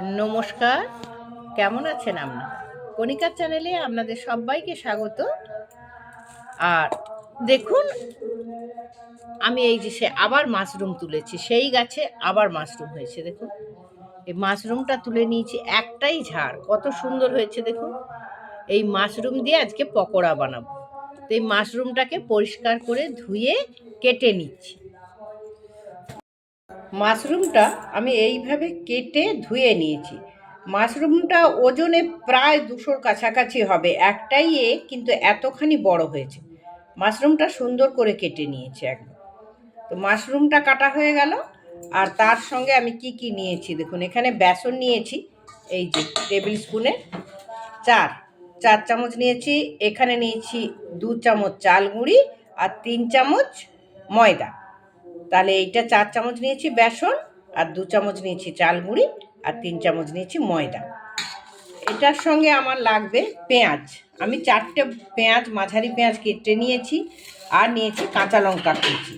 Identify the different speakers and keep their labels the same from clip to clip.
Speaker 1: নমস্কার, কেমন আছেন আপনারা কণিকার চ্যানেলে আপনাদের সবাইকে স্বাগত। আর দেখুন, আমি এই যে সে আবার মাশরুম তুলেছি, সেই গাছে আবার মাশরুম হয়েছে, দেখুন। এই মাশরুমটা তুলে নিয়েছি, একটাই ঝাড়, কত সুন্দর হয়েছে, দেখুন। এই মাশরুম দিয়ে আজকে পকোড়া বানাবো। তো এই মাশরুমটাকে পরিষ্কার করে ধুয়ে কেটে নিচ্ছি। মাশরুমটা আমি এইভাবে কেটে ধুয়ে নিয়েছি। মাশরুমটা ওজনে প্রায় দুশোর কাছাকাছি হবে, একটাই এ কিন্তু এতখানি বড় হয়েছে। মাশরুমটা সুন্দর করে কেটে নিয়েছি একদম। তো মাশরুমটা কাটা হয়ে গেল, আর তার সঙ্গে আমি কি কি নিয়েছি? দেখুন, এখানে বেসন নিয়েছি, এই যে টেবিল স্পুনে চার চার চামচ নিয়েছি, এখানে নিয়েছি দু চামচ চাল গুঁড়ি আর তিন চামচ ময়দা। তাহলে এইটা চার চামচ নিয়েছি বেসন আর দু চামচ নিয়েছি চাল গুঁড়ি আর তিন চামচ নিয়েছি ময়দা। এটার সঙ্গে আমার লাগবে পেঁয়াজ। আমি চারটে পেঁয়াজ, মাঝারি পেঁয়াজ কেটে নিয়েছি আর নিয়েছি কাঁচা লঙ্কা কুচি।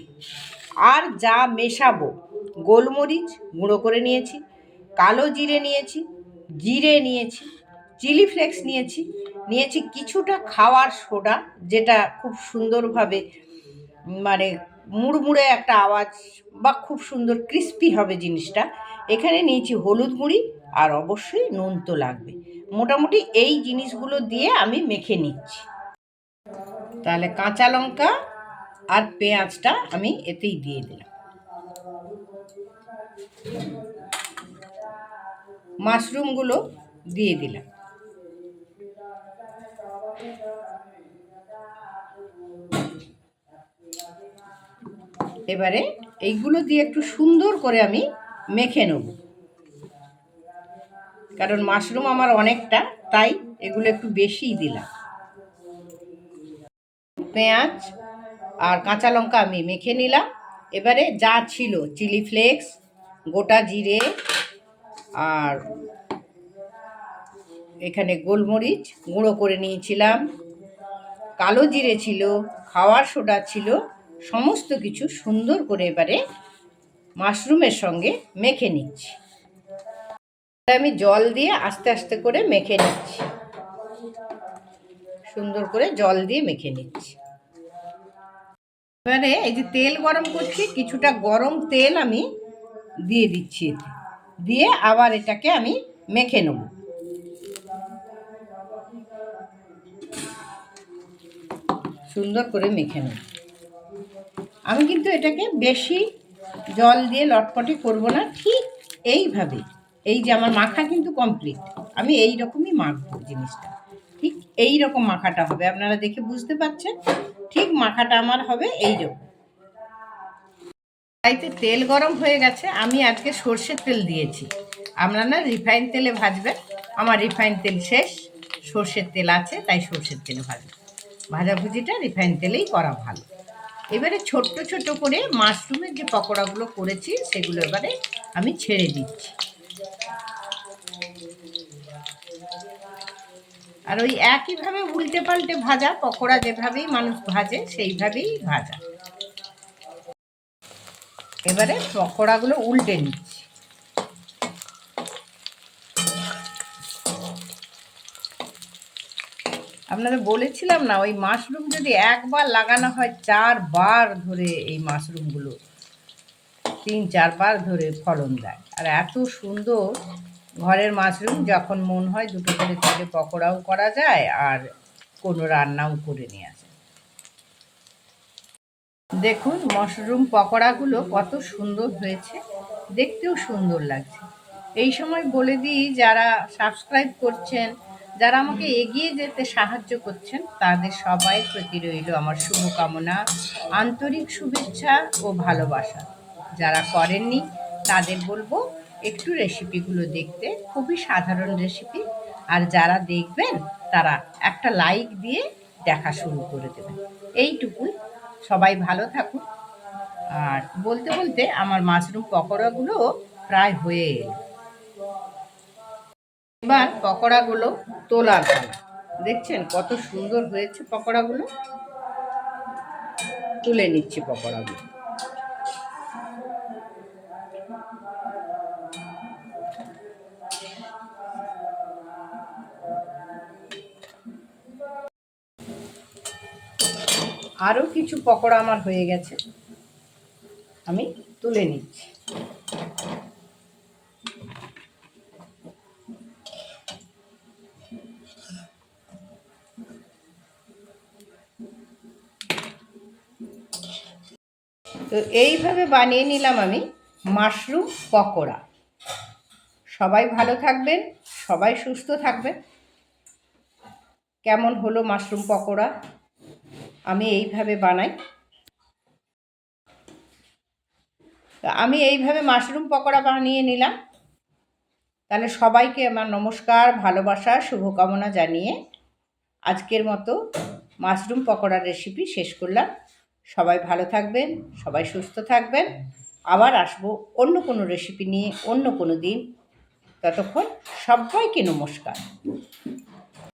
Speaker 1: আর যা মেশাবো, গোলমরিচ গুঁড়ো করে নিয়েছি, কালো জিরে নিয়েছি জিরে নিয়েছি, চিলি ফ্লেক্স নিয়েছি নিয়েছি কিছুটা খাওয়ার সোডা যেটা খুব সুন্দরভাবে মানে মুড়মুড়ে একটা আওয়াজ বা খুব সুন্দর ক্রিস্পি হবে জিনিসটা। এখানে নিয়েছি হলুদ গুঁড়ি আর অবশ্যই নুন তো লাগবে। মোটামুটি এই জিনিসগুলো দিয়ে আমি মেখে নিচ্ছি। তাহলে কাঁচা লঙ্কা আর পেঁয়াজটা আমি এতেই দিয়ে দিলাম। মাশরুমগুলো দিয়ে দিলাম। এবারে এইগুলো দিয়ে একটু সুন্দর করে আমি মেখে নেব। কারণ মাশরুম আমার অনেকটা, তাই এগুলো একটু বেশিই দিলাম। পেঁয়াজ আর কাঁচা লঙ্কা আমি মেখে নিলাম। এবারে যা ছিল, চিলি ফ্লেক্স, গোটা জিরে আর এখানে গোলমরিচ গুঁড়ো করে নিয়েছিলাম। কালো জিরে ছিল, খাওয়ার সোডা ছিল সমস্ত কিছু সুন্দর করে এবারে মাশরুমের সঙ্গে মেখে নিচ্ছি। আমি জল দিয়ে আস্তে আস্তে করে মেখে নিচ্ছি। সুন্দর করে জল দিয়ে মেখে নিচ্ছি। এবারে এই যে তেল গরম করছি, কিছুটা গরম তেল আমি দিয়ে দিচ্ছি দিয়ে আবার এটাকে আমি মেখে নেব। সুন্দর করে মেখে নেব। আমি কিন্তু এটাকে বেশি জল দিয়ে লটপটে করব না, ঠিক এইভাবে। এই যে আমার মাখা কিন্তু কমপ্লিট আমি এই রকমই মাখবো জিনিসটা। ঠিক এই রকম মাখাটা হবে। আপনারা দেখে বুঝতে পারছেন ঠিক মাখাটা আমার হবে এই রকম তাইতে তেল গরম হয়ে গেছে। আমি আজকে সর্ষের তেল দিয়েছি। আপনারা না রিফাইন তেলে ভাজবেন। আমার রিফাইন তেল শেষ। সর্ষের তেল আছে, তাই সর্ষের তেলে ভাজবেন ভাজাভুজিটা রিফাইন তেলেই করা ভালো। এবারে ছোট্ট ছোট করে মাশরুমের যে পকোড়াগুলো করেছি, সেগুলো এবারে আমি ছেড়ে দিচ্ছি। আর ওই একইভাবে উল্টে পাল্টে ভাজা, পকোড়া যেভাবেই মানুষ ভাজে, সেইভাবেই ভাজা। এবারে পকোড়াগুলো উল্টে নিচ্ছি। আপনাদের বলেছিলাম না, ওই মাশরুম যদি একবার লাগানো হয় চারবার ধরে এই মাশরুমগুলো, তিন, চারবার ধরে ফলন দেয়। আর এত সুন্দর ঘরের মাশরুম যখন মন হয় দুটো করে তিনটে পকোড়াও করা যায় আর কোনো রান্নাও করে নিয়ে আসে। দেখুন মাশরুম পকোড়াগুলো কত সুন্দর হয়েছে, দেখতেও সুন্দর লাগছে। এই সময় বলে দিই, যারা সাবস্ক্রাইব করছেন যারা আমাকে এগিয়ে যেতে সাহায্য করছেন, তাদের সবাই প্রতি রইল আমার শুভকামনা, আন্তরিক শুভেচ্ছা ও ভালোবাসা। যারা করেননি, তাদের বলব, একটু রেসিপিগুলো দেখতে, খুবই সাধারণ রেসিপি। আর যারা দেখবেন, তারা একটা লাইক দিয়ে দেখা শুরু করে দেবেন। এইটুকুই। সবাই ভালো থাকুন। আর বলতে বলতে আমার মাশরুম পকোড়াগুলো প্রায় হয়ে এলো। এবার পকোড়াগুলো তোলার পালা দেখছেন কত সুন্দর হয়েছে পকোড়াগুলো? তুলে নিচ্ছি পকোড়াগুলো। আরও কিছু পকোড়া আমার হয়ে গেছে। আমি তুলে নিচ্ছি। তো এইভাবে বানিয়ে নিলাম আমি মাশরুম পকোড়া। সবাই ভালো থাকবেন, সবাই সুস্থ থাকবেন। কেমন হলো মাশরুম পকোড়া? আমি এইভাবে বানাই। আমি এইভাবে মাশরুম পকোড়া বানিয়ে নিলাম। তাহলে সবাইকে আমার নমস্কার, ভালোবাসা, শুভকামনা জানিয়ে আজকের মতো মাশরুম পকোড়ার রেসিপি শেষ করলাম। সবাই ভালো থাকবেন, সবাই সুস্থ থাকবেন। আবার আসব অন্য কোনো রেসিপি নিয়ে অন্য কোনো দিন। ততক্ষণ সবাইকে নমস্কার।